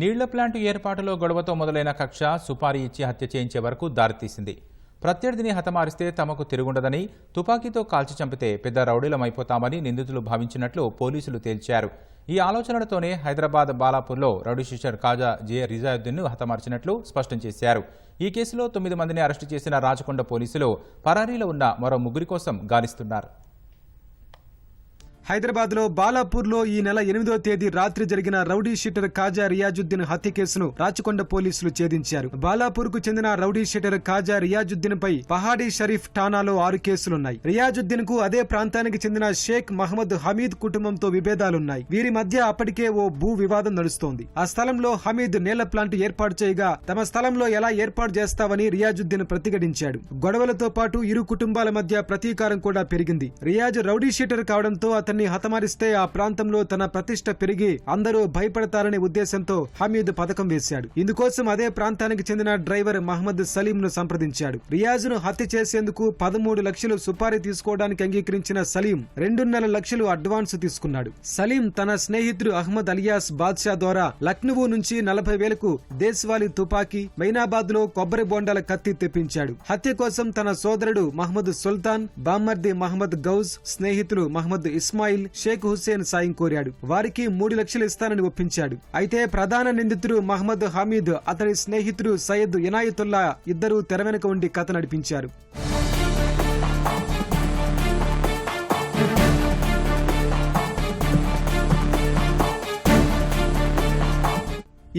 నీళ్ళ ప్లాంటు ఏర్పాటులో గొడవతో మొదలైన కక్ష సుపారీ ఇచ్చి హత్య చేయించే వరకు దారితీసింది. ప్రత్యర్థిని హతమారిస్తే తమకు తిరుగుండదని తుపాకీతో కాల్చి చంపితే పెద్ద రౌడీలమైపోతామని నిందితులు భావించినట్లు పోలీసులు తేల్చారు. ఈ ఆలోచనలతోనే హైదరాబాద్ బాలాపూర్లో రౌడీ శిషర్ కాజా జే రిజాయుద్దీన్ను హతమార్చినట్లు స్పష్టం చేశారు. ఈ కేసులో తొమ్మిది మందిని అరెస్టు చేసిన రాచకొండ పోలీసులు పరారీలో ఉన్న మరో ముగ్గురి కోసం గాలిస్తున్నారు. హైదరాబాద్లో బాలాపూర్లో ఈ నెల ఎనిమిదో తేదీ రాత్రి జరిగిన రౌడీ షీటర్ కాజా రియాజుద్దీన్ హత్య కేసును రాచకొండ పోలీసులు ఛేదించారు. బాలాపూర్కు చెందిన రౌడీ షీటర్ కాజా రియాజుద్దీన్ పై పహాడీ షరీఫ్ ఠానాలో ఆరు కేసులున్నాయి. రియాజుద్దీన్కు అదే ప్రాంతానికి చెందిన షేక్ మహమ్మద్ హమీద్ కుటుంబంతో విభేదాలున్నాయి. వీరి మధ్య అప్పటికే ఓ భూ వివాదం నడుస్తోంది. ఆ స్థలంలో హమీద్ నేల ప్లాంట్ ఏర్పాటు చేయగా తమ స్థలంలో ఎలా ఏర్పాటు చేస్తావని రియాజుద్దీన్ ప్రతిఘటించాడు. గొడవలతో పాటు ఇరు కుటుంబాల మధ్య ప్రతీకారం కూడా పెరిగింది. రియాజ్ రౌడీ షీటర్ కావడంతో అతన్ని హతమారిస్తే ఆ ప్రాంతంలో తన ప్రతిష్ట పెరిగి అందరూ భయపడతారనే ఉద్దేశంతో హమీద్ పథకం వేశాడు. ఇందుకోసం అదే ప్రాంతానికి చెందిన డ్రైవర్ మహమ్మద్ సలీం ను సంప్రదించాడు. రియాజ్ను హత్య చేసేందుకు పదమూడు లక్షలు సుపారీ తీసుకోవడానికి అంగీకరించిన సలీం రెండున్నర లక్షలు అడ్వాన్స్ తీసుకున్నాడు. సలీం తన స్నేహితుడు అహ్మద్ అలియాస్ బాద్షా ద్వారా లక్నవూ నుంచి నలభై వేలకు దేశ్వాలి తుపాకీ మైనాబాద్లో కొబ్బరి బోండాల కత్తి తెప్పించాడు. హత్య కోసం తన సోదరుడు మహమ్మద్ సుల్తాన్ బామ్మర్ది మహమ్మద్ గౌజ్ స్నేహితులు మహమ్మద్ ఇస్మా ఇస్మాయిల్ షేక్ హుస్సేన్ సాయం కోరాడు. వారికి మూడు లక్షలు ఇస్తానని ఒప్పించాడు. అయితే ప్రధాన నిందితుడు మహమ్మద్ హమీద్ అతని స్నేహితుడు సయ్యద్ ఇనాయతుల్లా ఇద్దరూ తెర వెనుక ఉండి కథ నడిపించారు.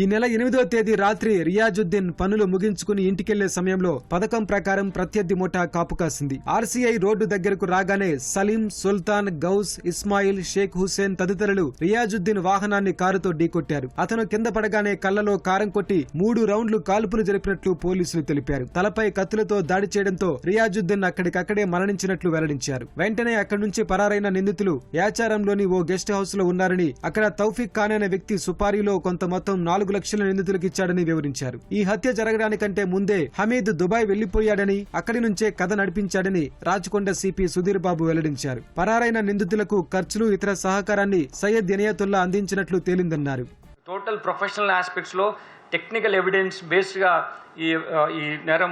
ఈ నెల ఎనిమిదో తేదీ రాత్రి రియాజుద్దీన్ పనులు ముగించుకుని ఇంటికెళ్ళే సమయంలో పథకం ప్రకారం ప్రత్యర్థి ముఠా కాపు కాసింది. ఆర్సీఐ రోడ్డు దగ్గరకు రాగానే సలీం సుల్తాన్ గౌస్ ఇస్మాయిల్ షేక్ హుస్సేన్ తదితరులు రియాజుద్దీన్ వాహనాన్ని కారుతో ఢీకొట్టారు. అతను కింద పడగానే కళ్ళలో కారం కొట్టి మూడు రౌండ్లు కాల్పులు జరిపినట్లు పోలీసులు తెలిపారు. తలపై కత్తులతో దాడి చేయడంతో రియాజుద్దీన్ అక్కడికక్కడే మరణించినట్లు వెల్లడించారు. వెంటనే అక్కడి నుంచి పరారైన నిందితులు యాచారంలోని ఓ గెస్ట్ హౌస్లో ఉన్నారని అక్కడ తౌఫిక్ ఖాన్ అనే వ్యక్తి సుపారీలో కొంత మొత్తం నాలుగు నాలుగు లక్షల నిందితులకు ఇచ్చాడని వివరించారు. ఈ హత్య జరగడానికంటే ముందే హమీద్ దుబాయ్ వెళ్ళిపోయాడని అక్కడి నుంచే కథ నడిపించాడని రాచకొండ సిపి సుధీర్ బాబు వెల్లడించారు. పరారైన నిందితులకు ఖర్చులు ఇతర సహకారాన్ని సయ్యద్ ఎనయతుల్లా అందించినట్లు తేలిందన్నారు. టోటల్ ప్రొఫెషనల్ ఆస్పెక్ట్స్లో టెక్నికల్ ఎవిడెన్స్ బేస్డ్గా ఈ ఈ నేరం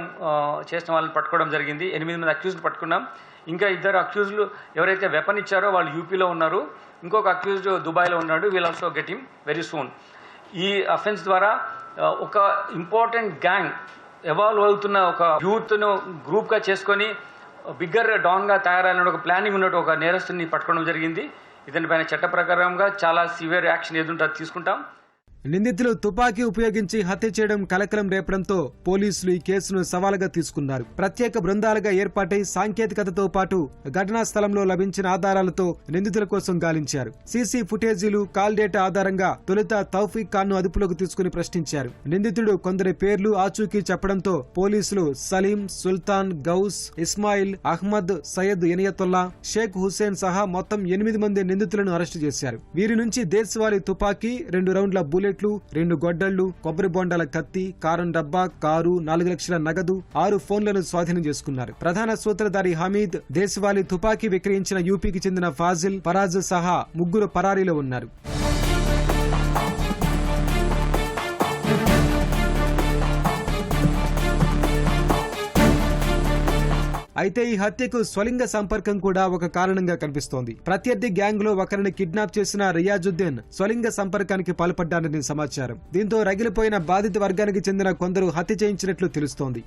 చేసిన వాళ్ళని పట్టుకోవడం జరిగింది. ఎనిమిది మంది అక్యూజ్డ్ పట్టుకున్నాం. ఇంకా ఇద్దరు అక్యూజ్లు ఎవరైతే వెపన్ ఇచ్చారో వాళ్ళు యూపీలో ఉన్నారు. ఇంకొక అక్యూజ్డ్ దుబాయ్లో ఉన్నాడు. We'll also get him very soon ఈ అఫెన్స్ ద్వారా ఒక ఇంపార్టెంట్ గ్యాంగ్ ఎవాల్వ్ అవుతున్న ఒక యూత్ను గ్రూప్గా చేసుకొని బిగ్గర్ డాన్గా తయారైన ఒక ప్లానింగ్ ఉన్నట్టు ఒక నేరస్తుని పట్టుకోవడం జరిగింది. ఇతని పైన చట్ట ప్రకారంగా చాలా సివియర్ యాక్షన్ ఏదుంటే తీసుకుంటాం. నిందితులు తుపాకీ ఉపయోగించి హత్య చేయడం కలకలం రేపడంతో పోలీసులు ఈ కేసును సవాలుగా తీసుకున్నారు. ప్రత్యేక బృందాలుగా ఏర్పాటై సాంకేతికతతో పాటు ఘటనా స్థలంలో లభించిన ఆధారాలతో నిందితుల కోసం గాలించారు. సీసీ ఫుటేజీలు కాల్ డేటా ఆధారంగా తొలుత తౌఫీక్ ఖాన్ను అదుపులోకి తీసుకుని ప్రశ్నించారు. నిందితుడు కొందరి పేర్లు ఆచూకీ చెప్పడంతో పోలీసులు సలీం సుల్తాన్ గౌస్ ఇస్మాయిల్ అహ్మద్ సయ్యద్ ఎనియతుల్లా షేక్ హుస్సేన్ సహా మొత్తం ఎనిమిది మంది నిందితులను అరెస్టు చేశారు. వీరి నుంచి దేశవాళీ తుపాకీ రెండు రౌండ్ల బుల్లెట్లు రెండు గొడ్డళ్ళు కొబ్బరి బొండాల కత్తి కారం డబ్బా కారు నాలుగు లక్షల నగదు ఆరు ఫోన్లను స్వాధీనం చేసుకున్నారు. ప్రధాన సూత్రధారి హమీద్ దేశవాళీ తుపాకీ విక్రయించిన యూపీకి చెందిన ఫాజిల్ ఫరాజ్ సహా ముగ్గురు పరారీలో ఉన్నారు. అయితే ఈ హత్యకు స్వలింగ సంపర్కం కూడా ఒక కారణంగా కనిపిస్తోంది. ప్రత్యర్థి గ్యాంగ్లో ఒకరిని కిడ్నాప్ చేసిన రియాజుద్దీన్ స్వలింగ సంపర్కానికి పాల్పడ్డారని సమాచారం. దీంతో రగిలిపోయిన బాధిత వర్గానికి చెందిన కొందరు హత్య చేయించినట్లు తెలుస్తోంది.